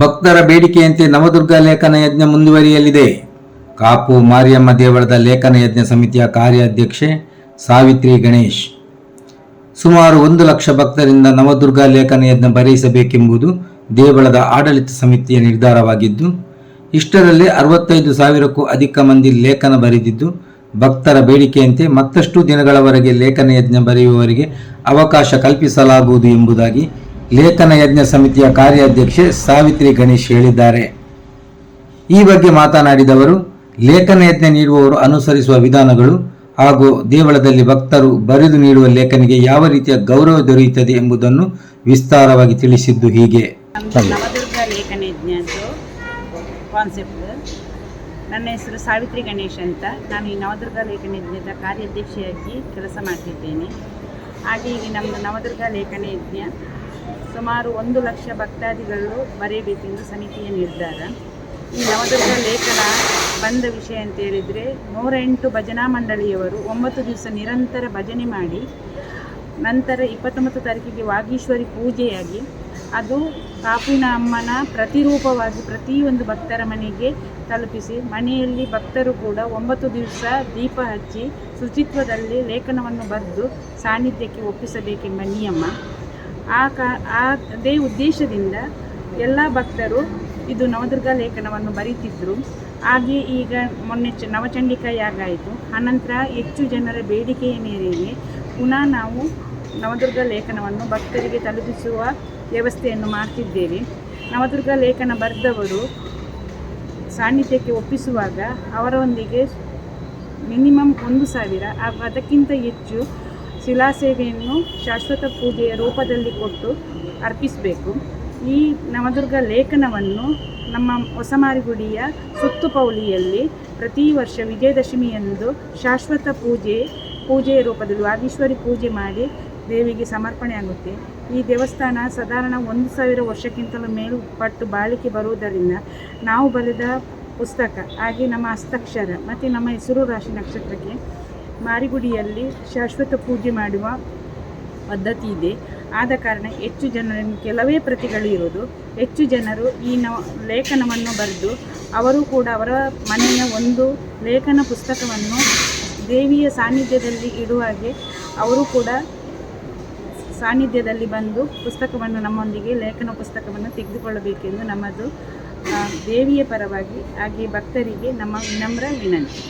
ಭಕ್ತರ ಬೇಡಿಕೆಯಂತೆ ನವದುರ್ಗ ಲೇಖನ ಯಜ್ಞ ಮುಂದುವರಿಯಲಿದೆ. ಕಾಪು ಮಾರಿಯಮ್ಮ ದೇವಳದ ಲೇಖನ ಯಜ್ಞ ಸಮಿತಿಯ ಕಾರ್ಯಾಧ್ಯಕ್ಷೆ ಸಾವಿತ್ರಿ ಗಣೇಶ್. ಸುಮಾರು ಒಂದು ಲಕ್ಷ ಭಕ್ತರಿಂದ ನವದುರ್ಗ ಲೇಖನ ಯಜ್ಞ ಬರೆಯಿಸಬೇಕೆಂಬುದು ದೇವಳದ ಆಡಳಿತ ಸಮಿತಿಯ ನಿರ್ಧಾರವಾಗಿದ್ದು, ಇಷ್ಟರಲ್ಲಿ ಅರವತ್ತೈದು ಸಾವಿರಕ್ಕೂ ಅಧಿಕ ಮಂದಿ ಲೇಖನ ಬರೆದಿದ್ದು, ಭಕ್ತರ ಬೇಡಿಕೆಯಂತೆ ಮತ್ತಷ್ಟು ದಿನಗಳವರೆಗೆ ಲೇಖನ ಯಜ್ಞ ಬರೆಯುವವರಿಗೆ ಅವಕಾಶ ಕಲ್ಪಿಸಲಾಗುವುದು ಎಂಬುದಾಗಿ ಲೇಖನ ಯಜ್ಞ ಸಮಿತಿಯ ಕಾರ್ಯಾಧ್ಯಕ್ಷೆ ಸಾವಿತ್ರಿ ಗಣೇಶ್ ಹೇಳಿದ್ದಾರೆ. ಈ ಬಗ್ಗೆ ಮಾತನಾಡಿದವರು, ಲೇಖನ ಯಜ್ಞ ನೀಡುವವರು ಅನುಸರಿಸುವ ವಿಧಾನಗಳು ಹಾಗೂ ದೇವಳದಲ್ಲಿ ಭಕ್ತರು ಬರೆದು ನೀಡುವ ಲೇಖನಿಗೆ ಯಾವ ರೀತಿಯ ಗೌರವ ದೊರೆಯುತ್ತದೆ ಎಂಬುದನ್ನು ವಿಸ್ತಾರವಾಗಿ ತಿಳಿಸಿದ್ದು ಹೀಗೆ. ಕಾನ್ಸೆಪ್ಟ್ ನನ್ನ ಹೆಸರು ಸಾವಿತ್ರಿ ಗಣೇಶ್ ಅಂತ. ನಾನು ಈ ನವದುರ್ಗ ಲೇಖನ ಯಜ್ಞದ ಕಾರ್ಯಾಧ್ಯಕ್ಷೆಯಾಗಿ ಕೆಲಸ ಮಾಡ್ತಿದ್ದೇನೆ. ಹಾಗೆ ಈಗ ನಮ್ಮದು ನವದುರ್ಗ ಲೇಖನ ಯಜ್ಞ ಸುಮಾರು ಒಂದು ಲಕ್ಷ ಭಕ್ತಾದಿಗಳು ಬರೆಯಬೇಕೆಂದು ಸಮಿತಿಯ ನಿರ್ಧಾರ. ಈ ನವದುರ್ಗ ಲೇಖನ ಬಂದ ವಿಷಯ ಅಂತ ಹೇಳಿದರೆ ನೂರ ಎಂಟು ಭಜನಾ ಮಂಡಳಿಯವರು ಒಂಬತ್ತು ದಿವಸ ನಿರಂತರ ಭಜನೆ ಮಾಡಿ, ನಂತರ ಇಪ್ಪತ್ತೊಂಬತ್ತು ತಾರೀಕಿಗೆ ವಾಗೀಶ್ವರಿ ಪೂಜೆಯಾಗಿ, ಅದು ಕಾಪಿನ ಅಮ್ಮನ ಪ್ರತಿರೂಪವಾಗಿ ಪ್ರತಿಯೊಂದು ಭಕ್ತರ ಮನೆಗೆ ತಲುಪಿಸಿ, ಮನೆಯಲ್ಲಿ ಭಕ್ತರು ಕೂಡ ಒಂಬತ್ತು ದಿವಸ ದೀಪ ಹಚ್ಚಿ, ಶುಚಿತ್ವದಲ್ಲಿ ಲೇಖನವನ್ನು ಬರೆದು ಸಾನ್ನಿಧ್ಯಕ್ಕೆ ಒಪ್ಪಿಸಬೇಕೆಂಬ ನಿಯಮ. ಆ ಕಾ, ಆ ಅದೇ ಉದ್ದೇಶದಿಂದ ಎಲ್ಲ ಭಕ್ತರು ಇದು ನವದುರ್ಗ ಲೇಖನವನ್ನು ಬರೀತಿದ್ರು. ಹಾಗೆ ಈಗ ಮೊನ್ನೆ ಚ, ನವಚಂಡಿಕಾ ಯಾಗ ಆಯಿತು. ಅನಂತರ ಹೆಚ್ಚು ಜನರ ಬೇಡಿಕೆಯ ಮೇರೆಗೆ ಪುನಃ ನಾವು ನವದುರ್ಗ ಲೇಖನವನ್ನು ಭಕ್ತರಿಗೆ ತಲುಪಿಸುವ ವ್ಯವಸ್ಥೆಯನ್ನು ಮಾಡ್ತಿದ್ದೇವೆ. ನವದುರ್ಗ ಲೇಖನ ಬರೆದವರು ಸಾನ್ನಿಧ್ಯಕ್ಕೆ ಒಪ್ಪಿಸುವಾಗ ಅವರೊಂದಿಗೆ ಮಿನಿಮಮ್ ಒಂದು ಸಾವಿರ ಹಾಗೂ ಅದಕ್ಕಿಂತ ಹೆಚ್ಚು ಶಿಲಾಸೇವೆಯನ್ನು ಶಾಶ್ವತ ಪೂಜೆಯ ರೂಪದಲ್ಲಿ ಕೊಟ್ಟು ಅರ್ಪಿಸಬೇಕು. ಈ ನವದುರ್ಗ ಲೇಖನವನ್ನು ನಮ್ಮ ಹೊಸಮಾರಿಗುಡಿಯ ಸುತ್ತುಪೌಳಿಯಲ್ಲಿ ಪ್ರತಿ ವರ್ಷ ವಿಜಯದಶಮಿಯಂದು ಶಾಶ್ವತ ಪೂಜೆ, ಪೂಜೆಯ ರೂಪದಲ್ಲಿ ವಾಗೀಶ್ವರಿ ಪೂಜೆ ಮಾಡಿ ದೇವಿಗೆ ಸಮರ್ಪಣೆ ಆಗುತ್ತೆ. ಈ ದೇವಸ್ಥಾನ ಸಾಧಾರಣ ಒಂದು ಸಾವಿರ ವರ್ಷಕ್ಕಿಂತಲೂ ಮೇಲ್ಪಟ್ಟು ಬಾಳಿಕೆ ಬರುವುದರಿಂದ ನಾವು ಬರೆದ ಪುಸ್ತಕ, ಹಾಗೆ ನಮ್ಮ ಹಸ್ತಾಕ್ಷರ ಮತ್ತು ನಮ್ಮ ಹೆಸರು ರಾಶಿ ನಕ್ಷತ್ರಕ್ಕೆ ಮಾರಿಗುಡಿಯಲ್ಲಿ ಶಾಶ್ವತ ಪೂಜೆ ಮಾಡುವ ಪದ್ಧತಿ ಇದೆ. ಆದ ಕಾರಣ ಹೆಚ್ಚು ಜನರನ್ನು, ಕೆಲವೇ ಪ್ರತಿಗಳು ಇರೋದು ಹೆಚ್ಚು ಜನರು ಈ ನ ಲೇಖನವನ್ನು ಬರೆದು ಅವರು ಕೂಡ ಅವರ ಮನೆಯ ಒಂದು ಲೇಖನ ಪುಸ್ತಕವನ್ನು ದೇವಿಯ ಸಾನ್ನಿಧ್ಯದಲ್ಲಿ ಇಡುವಾಗೆ ಅವರು ಕೂಡ ಸಾನ್ನಿಧ್ಯದಲ್ಲಿ ಬಂದು ಪುಸ್ತಕವನ್ನು ನಮ್ಮೊಂದಿಗೆ ಲೇಖನ ಪುಸ್ತಕವನ್ನು ತೆಗೆದುಕೊಳ್ಳಬೇಕೆಂದು ನಮ್ಮದು ದೇವಿಯ ಪರವಾಗಿ ಹಾಗೆ ಭಕ್ತರಿಗೆ ನಮ್ಮ ವಿನಮ್ರ ವಿನಂತಿ.